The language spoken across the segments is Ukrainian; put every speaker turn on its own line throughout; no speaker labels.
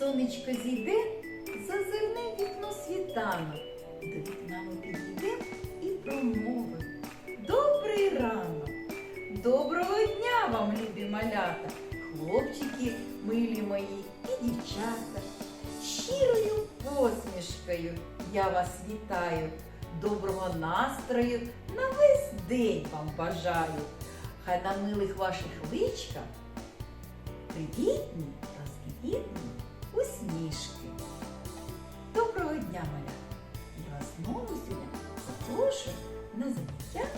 сонечко зійде, зазирне вікно світанок. До вікна ми підійдемо і промовимо. Добрий ранок! Доброго дня вам, любі малята, хлопчики, милі мої і дівчата. Щирою посмішкою я вас вітаю. Доброго настрою на весь день вам бажаю. Хай на милих ваших личках привітні, розквітні усмішки. Доброго дня, маля! Я вас знову сьогодні запрошую на заняття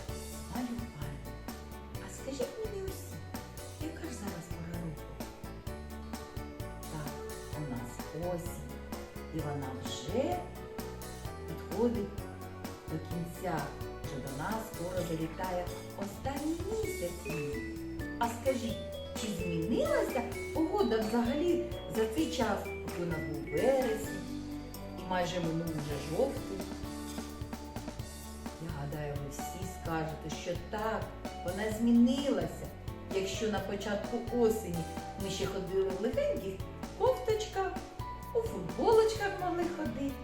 малювання. А скажіть мені усі, яка ж зараз пора року? Так, у нас осінь, і вона вже підходить до кінця, що до нас скоро залітає останній місяць. А скажіть, чи змінилася погода взагалі за цей час? У нас був вересень і майже минув вже жовтий. Я гадаю, ви всі скажете, що так, вона змінилася. Якщо на початку осені ми ще ходили в легеньких кофточках, у футболочках могли ходити,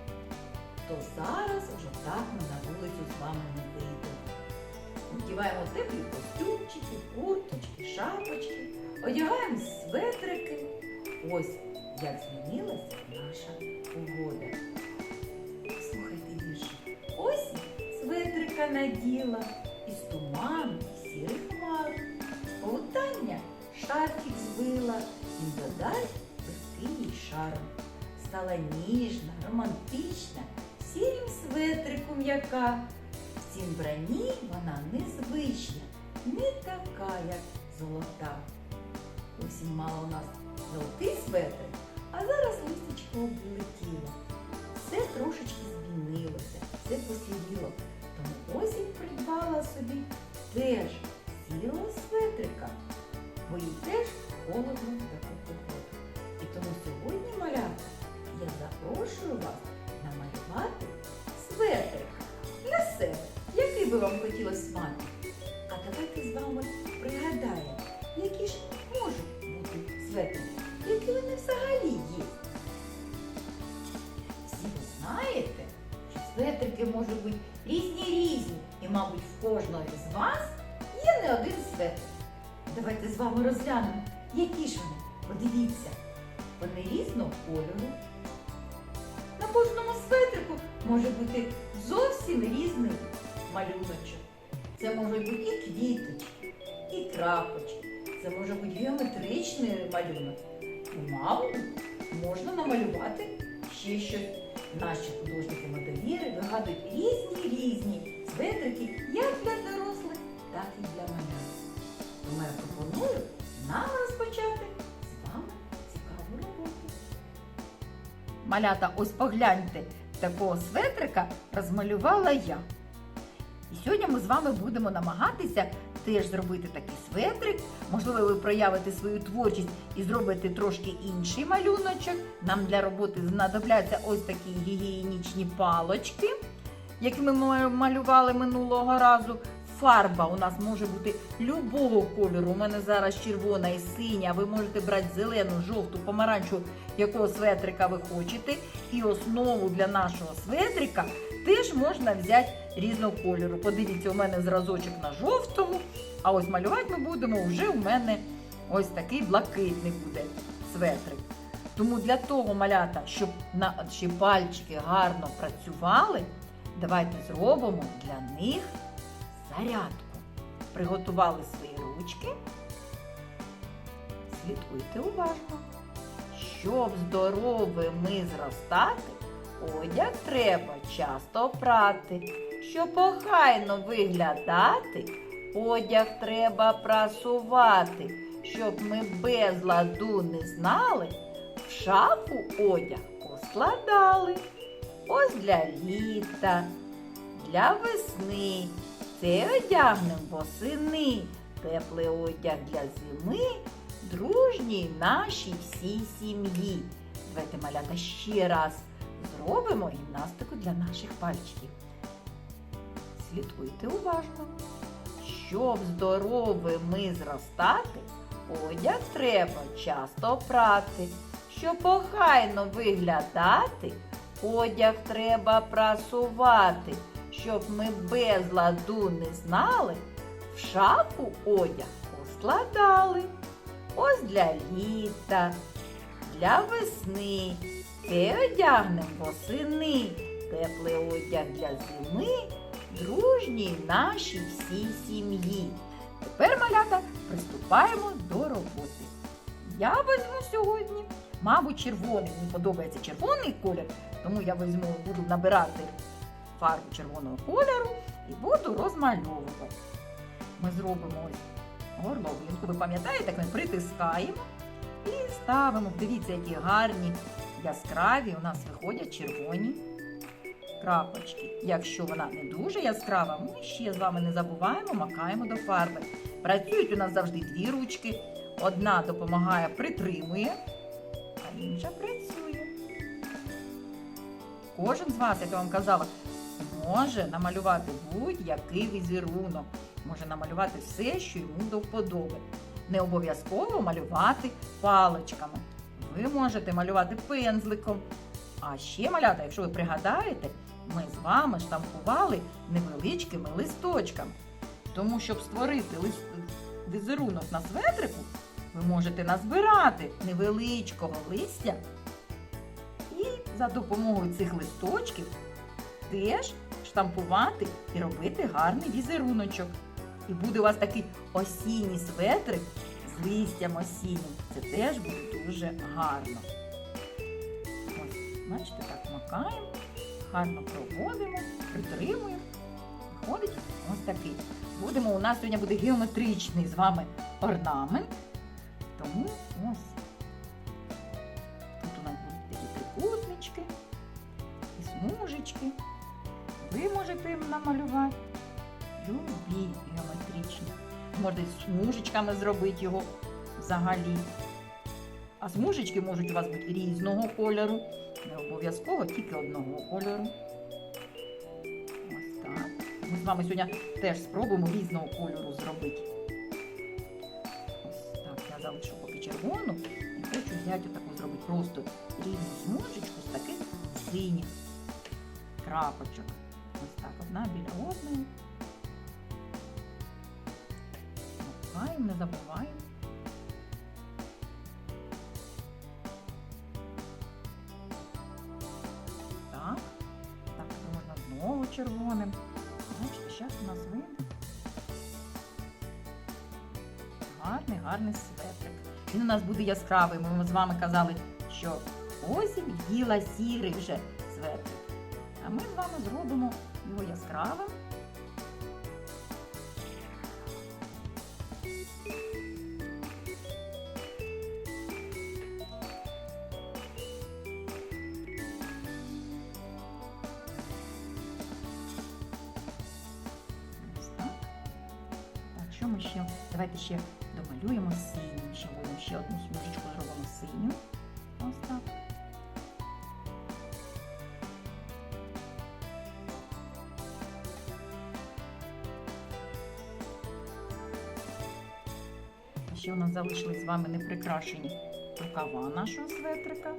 то зараз вже так ми на вулицю з вами не вийдемо. Вдіваємо теплі костюмчики, курточки, шапочки, одягаємо светрики. Ось як змінилася наша погода. Слухайте вірші. Ось светрика наділа, із туману, і сірих хмар. Полутання шарфік збила, і додай їй шарм. Стала ніжна, романтична, сірім светрику м'яка. В цім бранні вона незвична, не така, як золота. Осінь мала у нас золотий светрик, а зараз листечко облетіло. Все трошечки змінилося, все посіріло. Тому осінь придбала собі теж сірого светрика, бо їй теж холодно таку погоду. І тому сьогодні, малята, я запрошую вас намалювати светрик для себе. Який би вам хотілося мати? А давайте з вами пригадаємо, які ж можуть бути светрики, які вони взагалі є. Всі ви знаєте, що светрики можуть бути різні різні, і, мабуть, в кожного з вас є не один светр. Давайте з вами розглянемо, які ж вони. Подивіться, вони різного кольору. На кожному светрику може бути зовсім різний малюночок. Це можуть бути і квіточки, і крапочки. Це може бути геометричний малюнок. Мабуть, можна намалювати ще щось. Наші художники-модельєри вигадують різні різні светрики як для дорослих, так і для малят. Тому я пропоную нам розпочати з вами цікаву роботу. Малята, ось погляньте, такого светрика розмалювала я. І сьогодні ми з вами будемо намагатися теж зробити такий светрик. Можливо, ви проявите свою творчість і зробите трошки інший малюночок. Нам для роботи знадобляться ось такі гігієнічні палочки, які ми малювали минулого разу. Фарба у нас може бути любого кольору. У мене зараз червона і синя. Ви можете брати зелену, жовту, помаранчеву, якого светрика ви хочете. І основу для нашого светрика теж можна взяти різного кольору. Подивіться, у мене зразочок на жовтому, а ось малювати ми будемо вже у мене ось такий блакитний буде светрик. Тому для того малята, щоб наші пальчики гарно працювали, давайте зробимо для них зарядку. Приготували свої ручки. Слідкуйте уважно. Щоб здоровими зростати, одяг треба часто прати. Щоб охайно виглядати, одяг треба прасувати. Щоб ми без ладу не знали, в шафу одяг поскладали. Ось для літа, для весни. Це одягнем восени. Теплий одяг для зими, дружній нашій всій сім'ї. Давайте малята ще раз зробимо гімнастику для наших пальчиків. Слідкуйте уважно. Щоб здоровими зростати, одяг треба часто прати.
Щоб охайно виглядати, одяг треба прасувати, щоб ми без ладу не знали, в шафу одяг поскладали. Ось для літа, для весни, те одягнем восени, теплий одяг для зими, дружній нашій всій сім'ї. Тепер, малята, приступаємо до роботи. Я візьму сьогодні, мабуть, червоний. Мені подобається червоний колір, тому я візьму, буду набирати фарбу червоного кольору і буду розмальовувати. Ми зробимо ось горловинку. Ви пам'ятаєте, ми притискаємо і ставимо. Дивіться, які гарні, яскраві у нас виходять червоні крапочки. Якщо вона не дуже яскрава, ми ще з вами не забуваємо, макаємо до фарби. Працюють у нас завжди дві ручки. Одна допомагає, притримує, а інша працює. Кожен з вас, як я вам казала, може намалювати будь-який візерунок. Може намалювати все, що йому до вподоби. Не обов'язково малювати паличками. Ви можете малювати пензликом. А ще малята, якщо ви пригадаєте, ми з вами штампували невеличкими листочками. Тому, щоб створити лист... візерунок на светрику, ви можете назбирати невеличкого листя і за допомогою цих листочків теж штампувати і робити гарний візеруночок. І буде у вас такий осінній светрик з листям осіннім. Це теж буде дуже гарно. Ось, бачите, так макаємо, гарно проводимо, притримуємо. Виходить ось такий. Будемо, у нас сьогодні буде геометричний з вами орнамент. Тому ось. Тут у нас будуть такі трикутнички і смужечки. Ви можете намалювати любі геометричні. Можете з смужечками зробити його взагалі. А смужечки можуть у вас бути різного кольору. Не обов'язково тільки одного кольору. Ось так. Ми з вами сьогодні теж спробуємо різного кольору зробити. Ось так, я залишу поки червону і хочу взяти отаку зробити просто рівну смужечку з таких синіх крапочок. Ось так, одна біля одної. Не забуваємо. Червоним. Бачите, зараз у нас вийде. Гарний, гарний светрик. Він у нас буде яскравий. Ми з вами казали, що осінь їла сірий вже светрик. А ми з вами зробимо його яскравим. Що ми ще? Давайте ще домалюємо синім. Будемо ще одну смужечку зробимо синю. Ось так. Ще у нас залишились з вами неприкрашені рукава нашого светрика.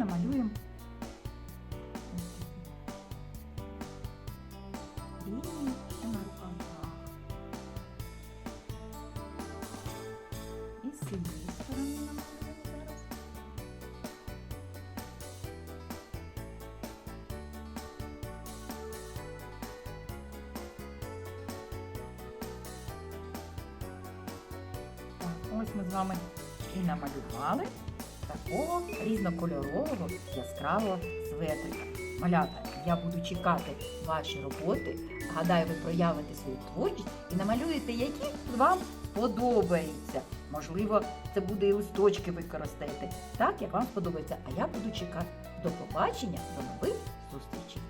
Намалюємо. лінії на рукавах. І з цієї сторони намалюємо зараз. Так, ось ми з вами і намалювали такого різнокольорового яскравого светрика. Малята, я буду чекати ваші роботи. Гадаю, ви проявите свою творчість і намалюєте, які вам подобаються. Можливо, це буде і листочки використаєте, так як вам сподобається. А я буду чекати. До побачення, до нових зустрічей!